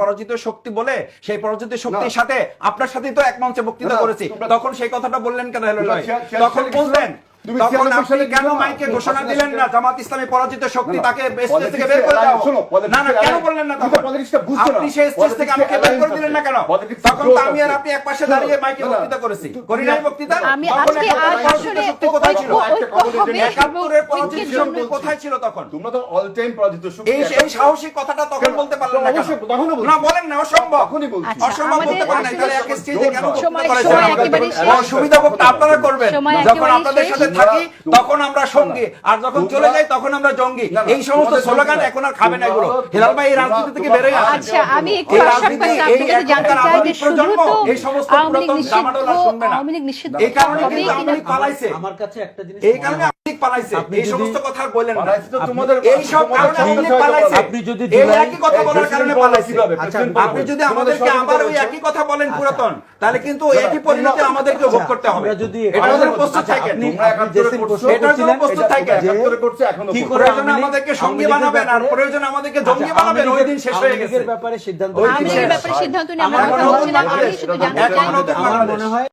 পরাজিত শক্তি বলে সেই পরাজিত শক্তির সাথে আপনার সাথেই তো এক মঞ্চে বক্তৃতা করেছি। তখন সেই কথাটা বললেন কেন হেলো তখন ছিয়ানব্বই বলতেন তুমি তখন ছিয়ানব্বই আপনি সালে কেন মাইকে ঘোষণা দিলেন না জামাত ইসলামী পরাজিত শক্তি না, না, তাকে স্টেজ থেকে বের করে দাও না না কেন বললেন না তখন politics টা বুঝছ না। আপনি সেই স্টেজ থেকে আমাকে বের করে দিলেন না কেন তখন তো আমি আর আপনি এক পাশে দাঁড়িয়ে মাইকে না, না, বক্তৃতা করেছি করি নাই বক্তৃতা আমি আজকে আর আসলে শক্তি কোথায় ছিল ঐক্য- ঐক্য পরাজিত শক্তি কোথায় ছিল তখন তোমরা তো অল টাইম পরাজিত শক্তি এই এই সাহসী কথাটা তখন বলতে পারলেন না কেন? তখনও না বলেন না অসম্ভব বলছি। আচ্ছা, অসম্ভব বলতে পারেন না তাহলে এক স্টেজে কেন। অসুবিধা আপনারা করবেন যখন আপনাদের সাথে থাকি তখন আমরা সঙ্গী। আর যখন চলে যাই তখন আমরা জঙ্গি। এই সমস্ত স্লোগান এখন আর খাবে না এগুলো। হেলাল ভাই এই রাজনীতি থেকে বেরোয় আচ্ছা আমি একটু আশার রাজনীতি, কাছে এই আপনার কাছে জানতে চাই যে শুধু তো এই সমস্ত পুরাতন জামাডোলা শুনবে না। এই কারণে কিন্তু আওয়ামী পালাইছে। আমার কাছে একটা জিনিস এই কারণে হয়- পালাইছে। এই সমস্ত কথা আর বললেন না। তোমাদের এই সব কারণে আওয়ামী পালাইছে। আপনি যদি এই একই কথা বলার কারণে পালাইছে? আচ্ছা, আপনি যদি আমাদেরকে আবার ওই একই কথা বলেন আচ্ছা। পুরাতন তাহলে কিন্তু একই পরিণতি আমাদেরকে ভোগ করতে হবে। আমরা যদি জন্য আচ্ছা, প্রস্তুত আচ্ছা, প্রস্তুত এটা- থাকেন এটা একাত্তরে করছে, এখনও কি করে আমাদেরকে সঙ্গী বানাবেন আর প্রয়োজনে আমাদেরকে আচ্ছা, জঙ্গি বানাবেন ওই দিন শেষ হয়ে গেছে। ব্যাপারে সিদ্ধান্ত। লীগের ব্যাপারে সিদ্ধান্ত নিয়ে আমরা কথা বলছিলাম আমি শুধু জানতে চাই আমার মনে হয়